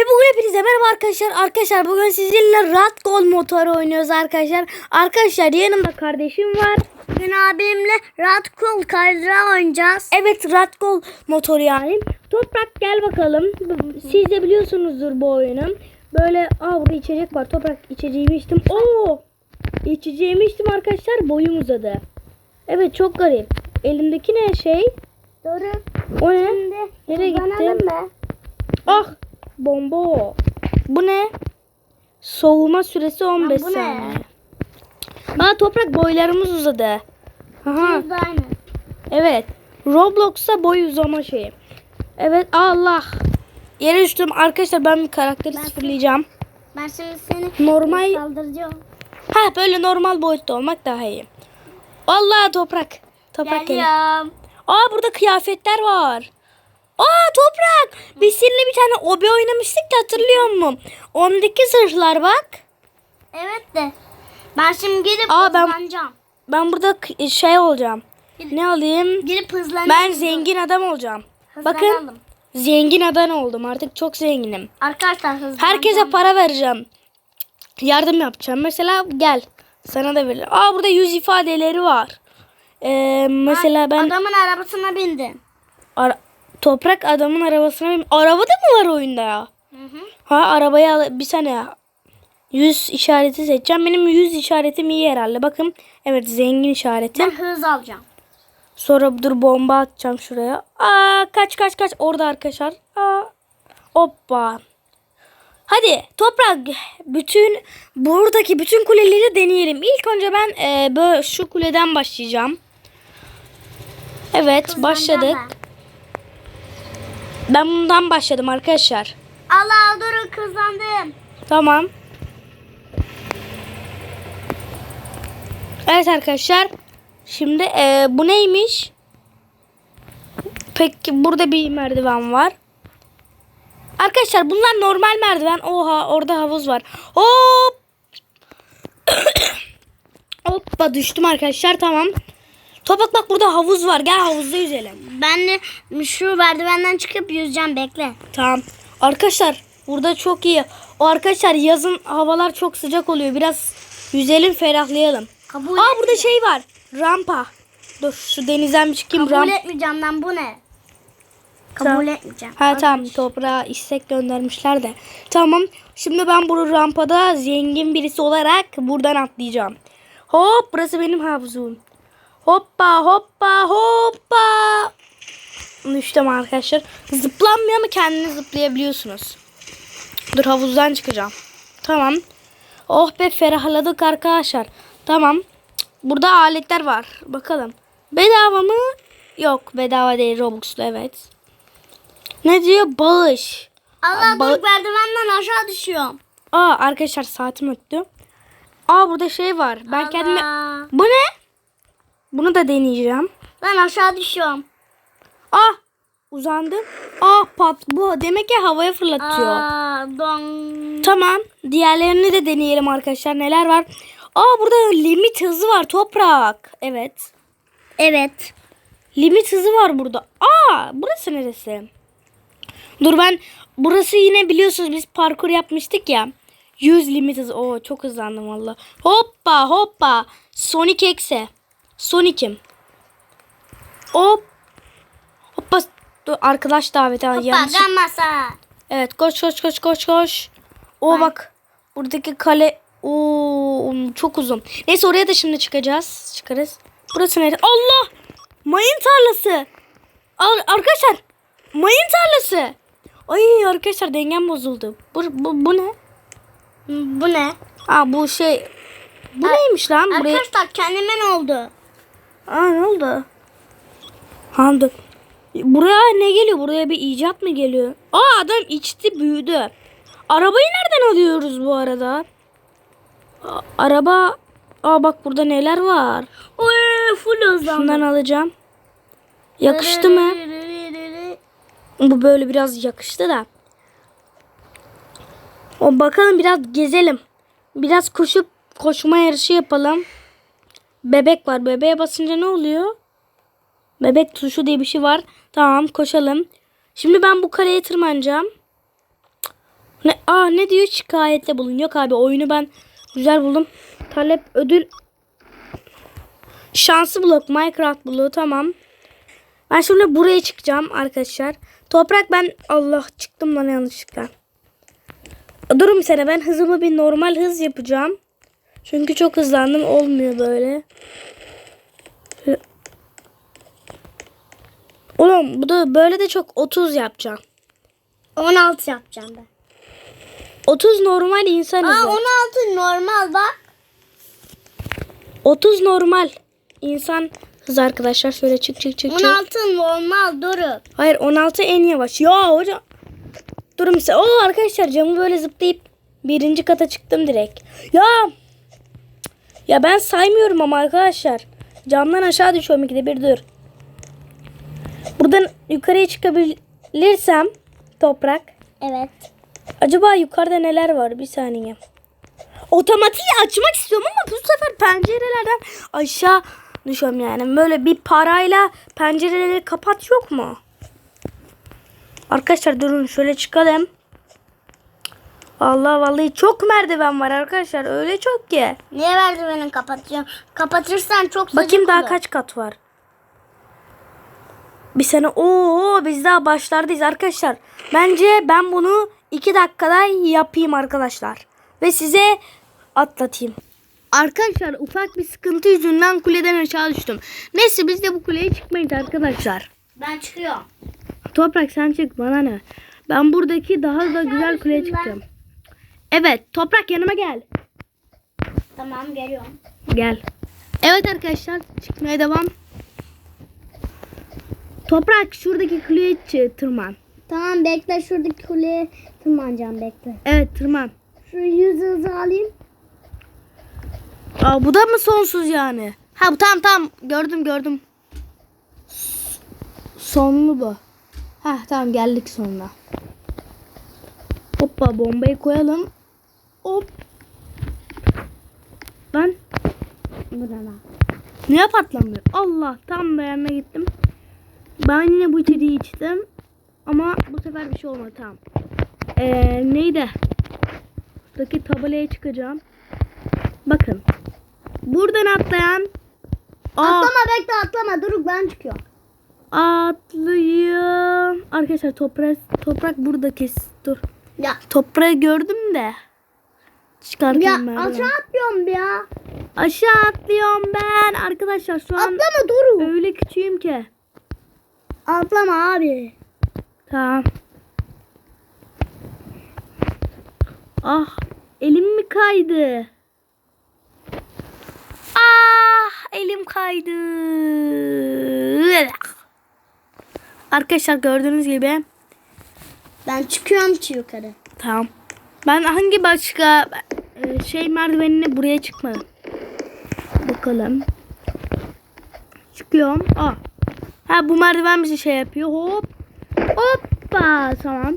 Ve bugün hepinize merhaba arkadaşlar. Arkadaşlar bugün sizinle Rat Gol motoru oynuyoruz arkadaşlar. Arkadaşlar yanımda kardeşim var. Bugün abimle Radkol kaydırağı oynayacağız. Evet Rat Gol motoru yani. Toprak gel bakalım. Siz de biliyorsunuzdur bu oyunu. Böyle aa burada içecek var. Toprak içeceğimi içtim. Oo! İçeceğimi içtim arkadaşlar. Boyum uzadı. Evet çok garip. Elimdeki ne şey? Doğru. O ne? Şimdi Nereye mı? Ah! Bomba o. Bu ne? Soğuma süresi 15 bu ne? saniye. Aa toprak boylarımız uzadı. Aha. Biz de aynı. Evet. Roblox'ta boy uzama şeyi. Evet Allah. Yere düştüm. Arkadaşlar ben bir karakteri Ben- sıfırlayacağım. Ben şimdi seni Normal. kaldıracağım. Ha böyle normal boyutta olmak daha iyi. Allah toprak. Toprak gel. Geliyorum. Aa burada kıyafetler var. Aa toprak. Biz seninle bir tane obe oynamıştık da hatırlıyor musun? Ondaki zırhlar bak. Evet de. Ben şimdi gidip Aa, ben- hızlanacağım. Ben burada şey olacağım. Ne alayım? Gidip hızlanacağım. Ben zengin adam olacağım. Bakın Hızlanalım. zengin adam oldum. Artık çok zenginim. Arkadaşlar hızlanacağım. Herkese para vereceğim. Yardım yapacağım. Mesela gel. Sana da veririm. Aa burada yüz ifadeleri var. Ee, mesela ben Adamın arabasına bindim. ara- toprak adamın arabasına bin- Araba da mı var oyunda ya? Hı hı. Ha arabayı al bir saniye. Yüz işareti seçeceğim. Benim yüz işaretim iyi herhalde. Bakın. Evet zengin işareti. Ben hız alacağım. Sonra dur bomba atacağım şuraya. Aa kaç kaç kaç orada arkadaşlar. Aa hoppa. Hadi toprak bütün buradaki bütün kuleleri deneyelim. İlk önce ben e, böyle şu kuleden başlayacağım. Evet başladık. Ben bundan başladım arkadaşlar. Allah durun hızlandım. Tamam. Evet arkadaşlar. Şimdi e, bu neymiş? Peki burada bir merdiven var. Arkadaşlar bunlar normal merdiven. Oha orada havuz var. Hop. Hoppa düştüm arkadaşlar tamam. Topak bak burada havuz var. Gel havuzda yüzelim. Ben de şu merdivenden çıkıp yüzeceğim bekle. Tamam. Arkadaşlar burada çok iyi. O arkadaşlar yazın havalar çok sıcak oluyor. Biraz yüzelim ferahlayalım. Kabul, Aa burada şey var. Rampa. Dur şu denizden bir çıkayım. kabul Rampa. etmeyeceğim ben bu ne? Kabul Tamam. etmeyeceğim. Ha tamam toprağa istek göndermişler de. Tamam. Şimdi ben bu rampada zengin birisi olarak buradan atlayacağım. Hop burası benim havuzum. Hoppa hoppa hoppa. Düştüm arkadaşlar. Zıplanmıyor ama kendini zıplayabiliyorsunuz. Dur havuzdan çıkacağım. Tamam. Oh be ferahladık arkadaşlar. Tamam. Burada aletler var. Bakalım. Bedava mı? Yok bedava değil Robux'lu evet. Ne diyor? Bağış. Allah Ba- dur merdivenden aşağı düşüyorum. Aa arkadaşlar saatim öttü. Aa burada şey var. Ben Allah. kendime... Bu ne? Bunu da deneyeceğim. Ben aşağı düşüyorum. Ah uzandım. Aa pat bu demek ki havaya fırlatıyor. Aa, don. Tamam. Diğerlerini de deneyelim arkadaşlar. Neler var? Aa burada limit hızı var. Toprak. Evet. Evet. Limit hızı var burada. Aa burası neresi? Dur ben burası yine biliyorsunuz biz parkur yapmıştık ya. 100 limit hızı. Oo çok hızlandım valla. Hoppa hoppa. Sonic X'e. Sonic'im. Hop. Hoppa. Dur arkadaş daveti. Aa, yanlış. Masa. Evet koş koş koş koş koş. O Ay. bak. Buradaki kale. Oo çok uzun. Neyse oraya da şimdi çıkacağız. Çıkarız. Burası neresi? Allah! Mayın tarlası. Ar- arkadaşlar. Mayın tarlası. Ay arkadaşlar dengem bozuldu. Bu, bu, bu ne? Bu ne? Aa bu şey. Bu neymiş lan? Buraya... Arkadaşlar kendime ne oldu? Aa ne oldu? Ha dur. Buraya ne geliyor? Buraya bir icat mı geliyor? Aa adam içti büyüdü. Arabayı nereden alıyoruz bu arada? A- araba... Aa bak burada neler var. Oy full hızlandım. Şundan alacağım. Yakıştı mı? Bu böyle biraz yakıştı da. O bakalım biraz gezelim. Biraz koşup koşma yarışı yapalım. Bebek var. Bebeğe basınca ne oluyor? Bebek tuşu diye bir şey var. Tamam koşalım. Şimdi ben bu kaleye tırmanacağım. Ne, aa ne diyor şikayette bulun. Yok abi oyunu ben güzel buldum. Talep ödül. Şansı blok Minecraft bloğu tamam. Ben şimdi buraya çıkacağım arkadaşlar. Toprak ben Allah çıktım lan yanlışlıkla. Durun bir sene ben hızımı bir normal hız yapacağım. Çünkü çok hızlandım olmuyor böyle. Oğlum bu da böyle de çok 30 yapacağım. 16 yapacağım ben. 30 normal insan Aa hızı. 16 normal bak. 30 normal insan hızı arkadaşlar. Şöyle çık çık çık çık. 16 normal Doruk. Hayır 16 en yavaş. Ya hocam. Durun saniye. Oo arkadaşlar camı böyle zıplayıp birinci kata çıktım direkt. Ya. Ya ben saymıyorum ama arkadaşlar. Camdan aşağı düşüyorum ikide bir dur. Buradan yukarıya çıkabilirsem toprak. Evet. Acaba yukarıda neler var? Bir saniye. Otomatiği açmak istiyorum ama bu sefer pencerelerden aşağı düşüyorum yani. Böyle bir parayla pencereleri kapat yok mu? Arkadaşlar durun şöyle çıkalım. Vallahi vallahi çok merdiven var arkadaşlar. Öyle çok ki. Niye merdiveni kapatacağım? Kapatırsan çok sıcak Bakayım daha olur. kaç kat var. Bir sene ooo biz daha başlardayız arkadaşlar. Bence ben bunu iki dakikada yapayım arkadaşlar. Ve size atlatayım. Arkadaşlar ufak bir sıkıntı yüzünden kuleden aşağı düştüm. Neyse biz de bu kuleye çıkmayız arkadaşlar. Ben çıkıyorum. Toprak sen çık bana ne. Ben buradaki daha da güzel kuleye çıkacağım. Evet toprak yanıma gel. Tamam geliyorum. Gel. Evet arkadaşlar çıkmaya devam. Toprak şuradaki kuleye tırman. Tamam bekle şuradaki kuleye tırmanacağım bekle. Evet tırman. Şu yüz hızı alayım. Aa, bu da mı sonsuz yani? Ha bu tamam tamam gördüm gördüm. Sonlu bu. Ha tamam geldik sonuna. Hoppa bombayı koyalım. Hop. Ben Burana. niye patlamıyor? Allah tam da yanına gittim. Ben yine bu içeriği içtim. Ama bu sefer bir şey olmadı tamam. Ee, neydi? Buradaki tabelaya çıkacağım. Bakın. Buradan atlayan Aa, Atlama bekle atlama Doruk ben çıkıyorum. atlıyor. Arkadaşlar toprak toprak burada kes. Dur. Ya Toprağı gördüm de. Çıkarken ya merdiven. aşağı atlıyorum ya. Aşağı atlıyorum ben. Arkadaşlar şu an Atlama Doruk. öyle küçüğüm ki. Atlama abi. Tamam. Ah elim mi kaydı? Ah elim kaydı. Arkadaşlar gördüğünüz gibi Ben çıkıyorum ki yukarı. tamam. Ben hangi başka e, şey merdivenine buraya çıkmadım. Bakalım. Çıkıyorum. Ah. Ha bu merdiven bizi şey yapıyor. Hop. Hoppa. Tamam.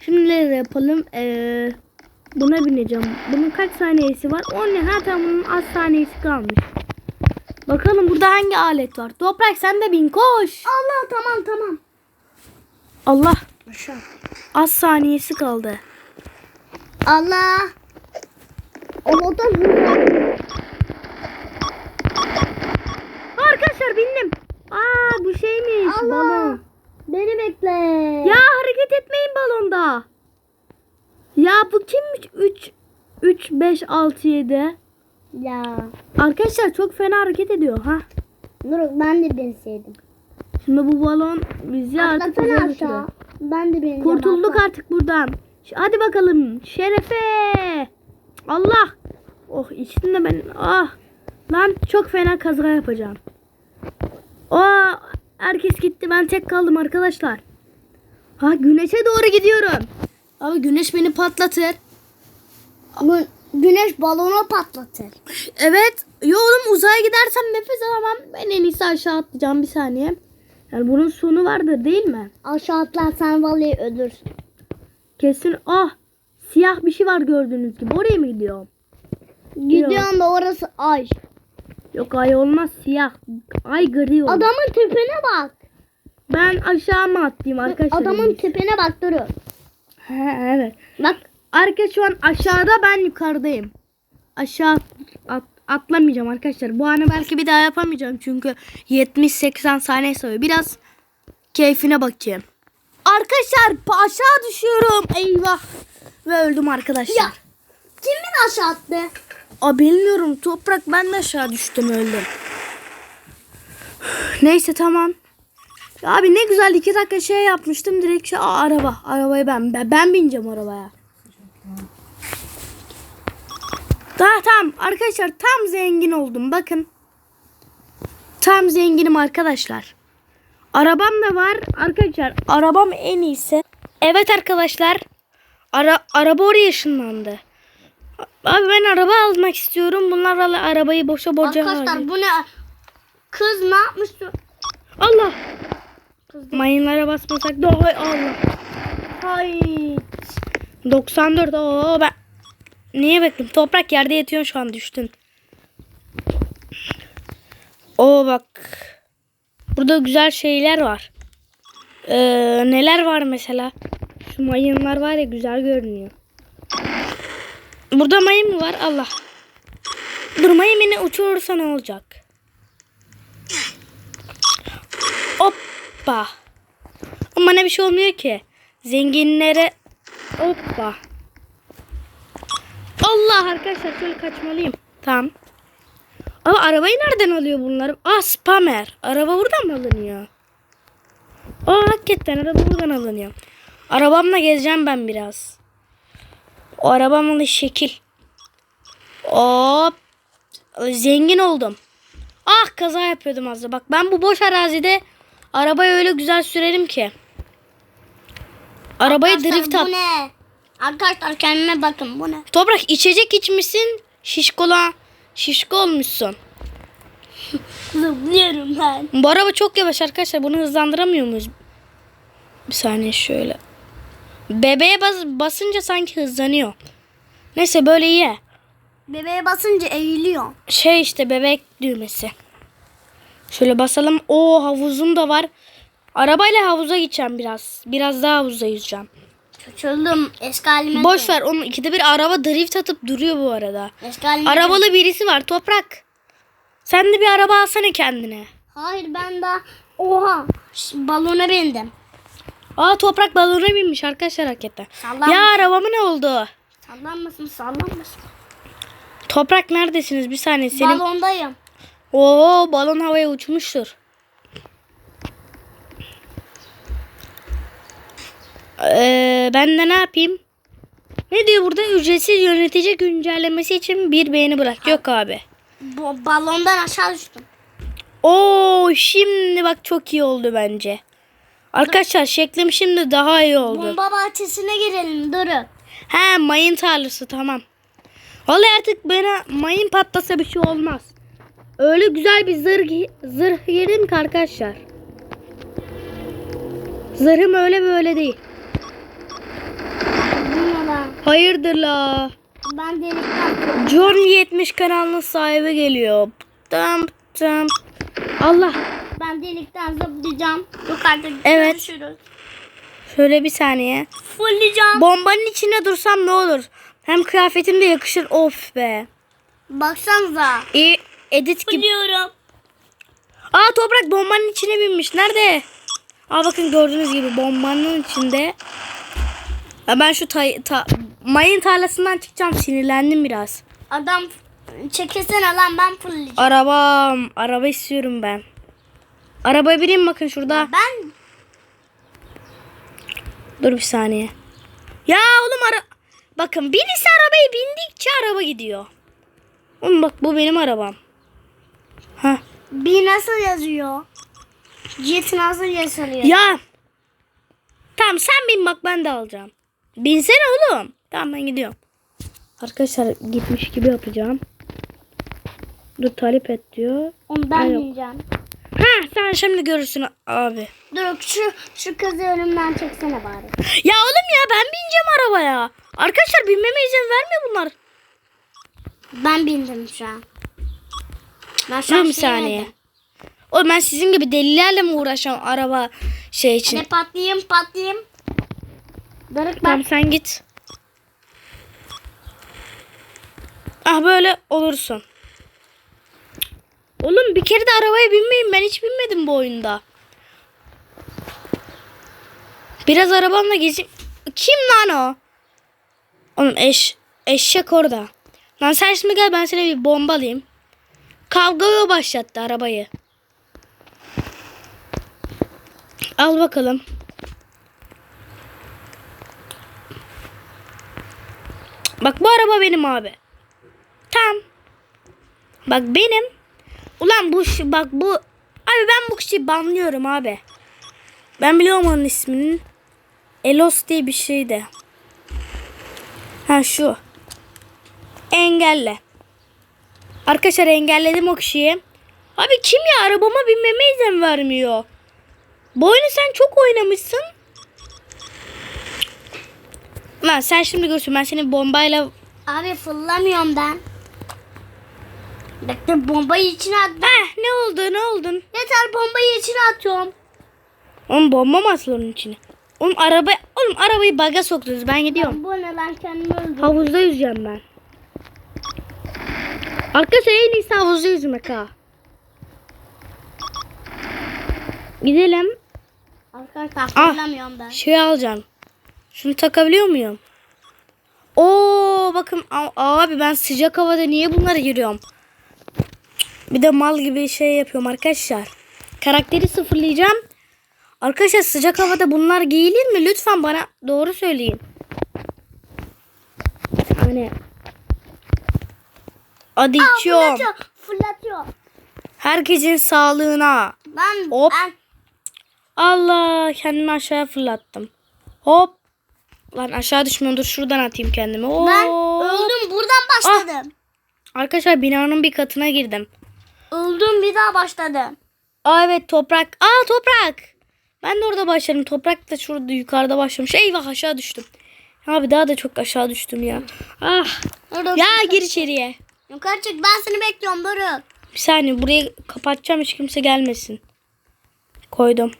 Şimdi ne yapalım? Ee, buna bineceğim. Bunun kaç saniyesi var? 10 ne? Ha tamam bunun az saniyesi kalmış. Bakalım burada hangi alet var? Toprak sen de bin koş. Allah tamam tamam. Allah. Aşağı. Az saniyesi kaldı. Allah. O motor Arkadaşlar bindim. Aa bu şeymiş. Allah. Balon. Beni bekle. Ya hareket etmeyin balonda. Ya bu kimmiş? 3 3 5 6 7. Ya. Arkadaşlar çok fena hareket ediyor ha. Doruk ben de binseydim. Şimdi bu balon bizi artık Atlasana uzaya aşağı. Ben de bineceğim. Kurtulduk atla. artık buradan. Hadi bakalım. Şerefe. Allah. Oh içtim de ben. Ah. Lan çok fena kaza yapacağım. Aa, herkes gitti. Ben tek kaldım arkadaşlar. Ha güneşe doğru gidiyorum. Abi güneş beni patlatır. Bu güneş balonu patlatır. Evet. Yo oğlum uzaya gidersem nefes alamam. Ben en iyisi aşağı atlayacağım bir saniye. Yani bunun sonu vardır değil mi? Aşağı atlarsan vallahi ölürsün. Kesin. Ah. Siyah bir şey var gördüğünüz gibi. Oraya mı gidiyorum? Gidiyorsun da orası ay. Yok ay olmaz siyah. Ay gri olur. Adamın tepene bak. Ben aşağı mı atlayayım arkadaşlar? Adamın tepene bak Doruk. He, evet. Bak Arkadaşlar şu an aşağıda ben yukarıdayım. Aşağı at- atlamayacağım arkadaşlar. Bu anı belki bir daha yapamayacağım çünkü 70-80 saniye sayıyor. Biraz keyfine bakayım. Arkadaşlar aşağı düşüyorum. Eyvah. Ve öldüm arkadaşlar. Ya. Kim beni aşağı attı? Aa, bilmiyorum toprak ben de aşağı düştüm öldüm. Neyse tamam. Abi ne güzel iki dakika şey yapmıştım direkt şey Aa, araba. Arabaya ben, ben ben bineceğim arabaya. Daha tamam arkadaşlar tam zengin oldum bakın. Tam zenginim arkadaşlar. Arabam da var arkadaşlar. Arabam en iyisi. Evet arkadaşlar. Ara, araba oraya ışınlandı. Abi ben araba almak istiyorum. Bunlar arabayı boşa borca Arkadaşlar harcıyor. bu ne? Kız ne yapmış? Allah. Mayınlara basmasak da hay Allah. Hay. 94. Oo ben Niye bekledim? Toprak yerde yatıyor şu an düştün. Oo bak. Burada güzel şeyler var. Ee, neler var mesela? Şu mayınlar var ya güzel görünüyor. Burada mayın mı var? Allah. Dur mayın beni uçurursa ne olacak? Hoppa. Ama ne bir şey olmuyor ki. Zenginlere hoppa. Allah arkadaşlar şöyle kaçmalıyım. Tamam. Ama arabayı nereden alıyor bunlar? Aa spamer. Araba buradan mı alınıyor? Aa hakikaten araba buradan alınıyor. Arabamla gezeceğim ben biraz. O arabamla şekil. Hop. Zengin oldum. Ah kaza yapıyordum az da. Bak ben bu boş arazide arabayı öyle güzel sürerim ki. Arabayı Arkadaşlar, drift at. Bu ne? Arkadaşlar kendine bakın bu ne? Toprak içecek içmişsin. Şişkola şişko olmuşsun. Zıplıyorum ben. Bu araba çok yavaş arkadaşlar. Bunu hızlandıramıyor muyuz? Bir saniye şöyle. Bebeğe bas, basınca sanki hızlanıyor. Neyse böyle iyi. Bebeğe basınca eğiliyor. Şey işte bebek düğmesi. Şöyle basalım. O havuzum da var. Arabayla havuza gideceğim biraz. Biraz daha havuzda yüzeceğim. Çocuğum eski halime Boş ver onun ikide bir araba drift atıp duruyor bu arada. Eski halime dön. Arabalı birisi var toprak. Sen de bir araba alsana kendine. Hayır ben daha oha balona bindim. Aa toprak balona binmiş arkadaşlar hakikaten. Sallanmasın. Ya arabamı ne oldu? Sallanmasın sallanmasın. Toprak neredesiniz? Bir saniye senin. Balondayım. Oo balon havaya uçmuştur. Ee, ben de ne yapayım? Ne diyor burada? Ücretsiz yönetici güncellemesi için bir beğeni bırak. Yok abi. Bu balondan aşağı düştüm. Oo şimdi bak çok iyi oldu bence. Arkadaşlar şeklim şimdi daha iyi oldu. Bomba bahçesine girelim durun. He mayın tarlası tamam. Vallahi artık bana mayın patlasa bir şey olmaz. Öyle güzel bir zırh, zırh yedim ki arkadaşlar. Zırhım öyle böyle değil. Hayırdır la. Ben delikten John 70 kanalının sahibi geliyor. Tam tam. Allah. ben delikten zıplayacağım. Yukarıda Evet. görüşürüz. Şöyle bir saniye. Fullayacağım. Bombanın içine dursam ne olur? Hem kıyafetim de yakışır. Of be. Baksanıza. İyi edit gibi. Fulluyorum. Aa toprak bombanın içine binmiş. Nerede? Aa bakın gördüğünüz gibi bombanın içinde. Ya ben şu tay- ta- mayın tarlasından çıkacağım. Sinirlendim biraz. Adam çekilsene lan ben fullayacağım. Arabam. Araba istiyorum ben. Arabaya bineyim bakın şurada. Ben Dur bir saniye. Ya oğlum ara... Bakın birisi arabayı bindikçe araba gidiyor. Oğlum bak bu benim arabam. Ha. bir nasıl yazıyor? Jet nasıl yazılıyor? Ya. Tamam sen bin bak ben de alacağım. Binsene oğlum. Tamam ben gidiyorum. Arkadaşlar gitmiş gibi yapacağım. Dur talep et diyor. Onu ben Ay, yok. bineceğim. Ha sen şimdi görürsün abi. Dur şu şu kızı önümden çeksene bari. Ya oğlum ya ben bineceğim arabaya. Arkadaşlar binmeme izin vermiyor bunlar. Ben bindim şu an. Ben şu an bir saniye. yemedim. Oğlum ben sizin gibi delilerle mi uğraşacağım araba şey için? Ne patlayayım patlayayım. Tamam bak. sen git. Ah böyle olursun. Oğlum bir kere de arabaya binmeyin. Ben hiç binmedim bu oyunda. Biraz arabamla gezeyim. Kim lan o? Oğlum eş, eşek orada. Lan sen şimdi gel ben sana bir bomba alayım. Kavgayı o başlattı arabayı. Al bakalım. Bak bu araba benim abi. Tam. Bak benim. Ulan bu bak bu abi ben bu kişiyi banlıyorum abi. Ben biliyorum onun isminin. Elos diye bir şeydi. Ha şu. Engelle. Arkadaşlar engelledim o kişiyi. Abi kim ya arabama binmeme izin vermiyor. Bu oyunu sen çok oynamışsın. Lan sen şimdi görsün ben seni bombayla Abi fırlamıyorum ben. Bekle bombayı içine at. Heh ne oldu ne oldun? Yeter bombayı içine atıyorum. Oğlum bomba mı atılır onun içine? Oğlum araba oğlum arabayı baga soktunuz ben gidiyorum. Bu ne lan kendimi öldürdüm. Havuzda yüzeceğim ben. Arkadaşlar en iyisi havuzda yüzmek ha. Gidelim. Arkadaşlar Ah. fırlamıyorum ben. Şey alacağım. Şunu takabiliyor muyum? Oo bakın abi ben sıcak havada niye bunlara giriyorum? Bir de mal gibi şey yapıyorum arkadaşlar. Karakteri sıfırlayacağım. Arkadaşlar sıcak havada bunlar giyilir mi? Lütfen bana doğru söyleyin. Hani Hadi Aa, içiyorum. fırlatıyor. Fırlatıyor. Herkesin sağlığına. Ben, Hop. ben Allah kendimi aşağıya fırlattım. Hop. Lan aşağı düşmüyorum. Dur şuradan atayım kendimi. Oo. Ben öldüm buradan başladım. Arkadaşlar binanın bir katına girdim. Öldüm bir daha başladım. Aa evet toprak. Aa toprak. Ben de orada başladım. Toprak da şurada yukarıda başlamış. Eyvah aşağı düştüm. Abi daha da çok aşağı düştüm ya. Ah. Orada Ya gir içeriye. Yukarı çık ben seni bekliyorum Doruk. Bir saniye burayı kapatacağım hiç kimse gelmesin. Koydum.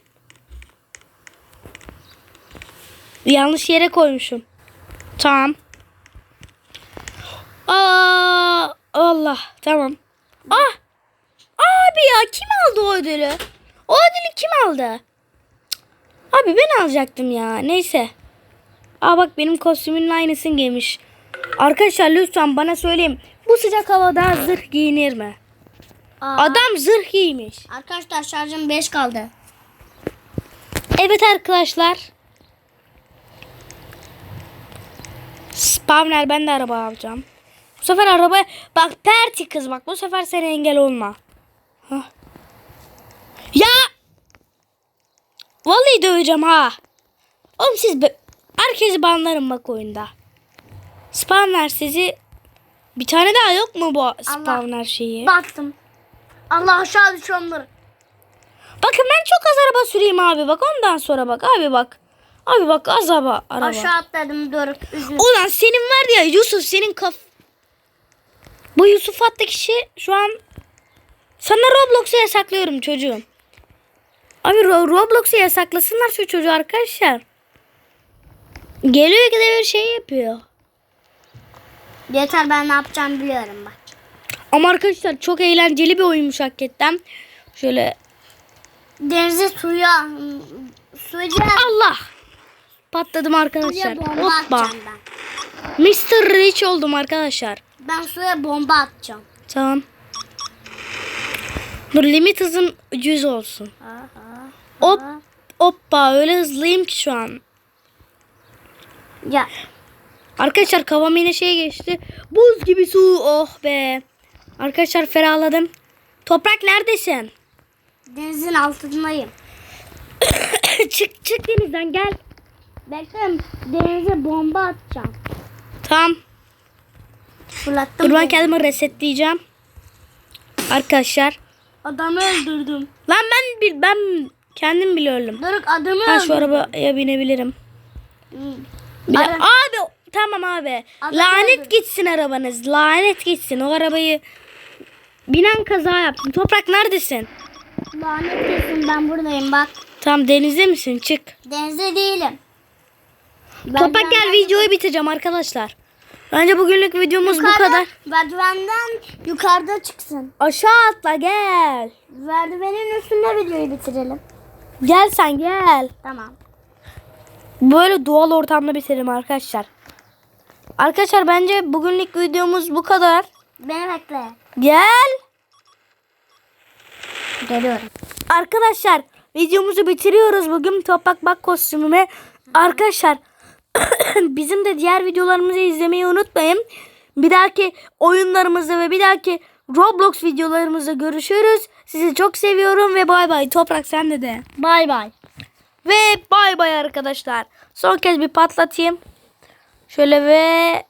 Yanlış yere koymuşum. Tamam. Aa, Allah tamam. Ah! Abi ya kim aldı o ödülü? O ödülü kim aldı? Abi ben alacaktım ya. Neyse. Aa bak benim kostümün aynısını giymiş. Arkadaşlar lütfen bana söyleyin. Bu sıcak havada zırh giyinir mi? Aa, Adam zırh giymiş. Arkadaşlar şarjım 5 kaldı. Evet arkadaşlar. Spawner ben de araba alacağım. Bu sefer araba bak perti kız bak bu sefer sen engel olma. Hah. Ya Vallahi döveceğim ha. Oğlum siz be- herkesi banlarım bak oyunda. Spawner sizi bir tane daha yok mu bu spawner şeyi? Baktım. Allah aşağı düşüyorum. Bakın ben çok az araba süreyim abi bak ondan sonra bak abi bak. Abi bak az araba. Aşağı atladım. Üzgün. Ulan senin var ya Yusuf senin kaf... Bu Yusuf adlı kişi şu an... Sana Roblox'u yasaklıyorum çocuğum. Abi Ro- Roblox'u yasaklasınlar şu çocuğu arkadaşlar. Geliyor bir şey yapıyor. Yeter ben ne yapacağımı biliyorum bak. Ama arkadaşlar çok eğlenceli bir oyunmuş hakikaten. Şöyle Denize suya suya Allah. Patladım arkadaşlar. Hoppa. Mr. Rich oldum arkadaşlar. Ben suya bomba atacağım. Tamam. Dur limit hızım 100 olsun. Aha. Hop. Hoppa öyle hızlıyım ki şu an. Ya Arkadaşlar kafam yine şeye geçti. Buz gibi su. Oh be. Arkadaşlar ferahladım. Toprak neredesin? denizin altındayım. çık çık denizden gel. Bekle denize bomba atacağım. Tamam. Fırlattım. Dur ben denize. kendimi resetleyeceğim. Arkadaşlar. Adamı öldürdüm. Lan ben bir ben kendim biliyorum. Doruk adamı Ha şu öldürdüm. arabaya binebilirim. Hmm. Bir Ara- abi tamam abi. Adam Lanet öldür. gitsin arabanız. Lanet gitsin. O arabayı binen kaza yaptın. Toprak neredesin? Lanet kesin ben buradayım bak. Tam denizde misin? Çık. Denizde değilim. Ben Toprak gel videoyu bitireceğim arkadaşlar. Bence bugünlük videomuz bu kadar. Merdivenden yukarıda çıksın. Aşağı atla gel. Merdivenin üstünde videoyu bitirelim. Gel sen gel. Tamam. Böyle doğal ortamda bitirelim arkadaşlar. Arkadaşlar bence bugünlük videomuz bu kadar. Beni bekle. Gel. Geliyorum. Arkadaşlar videomuzu bitiriyoruz bugün toprak bak kostümüme. Arkadaşlar bizim de diğer videolarımızı izlemeyi unutmayın. Bir dahaki oyunlarımızda ve bir dahaki Roblox videolarımızda görüşürüz. Sizi çok seviyorum ve bay bay. Toprak sen de de. Bay bay. Ve bay bay arkadaşlar. Son kez bir patlatayım. Şöyle ve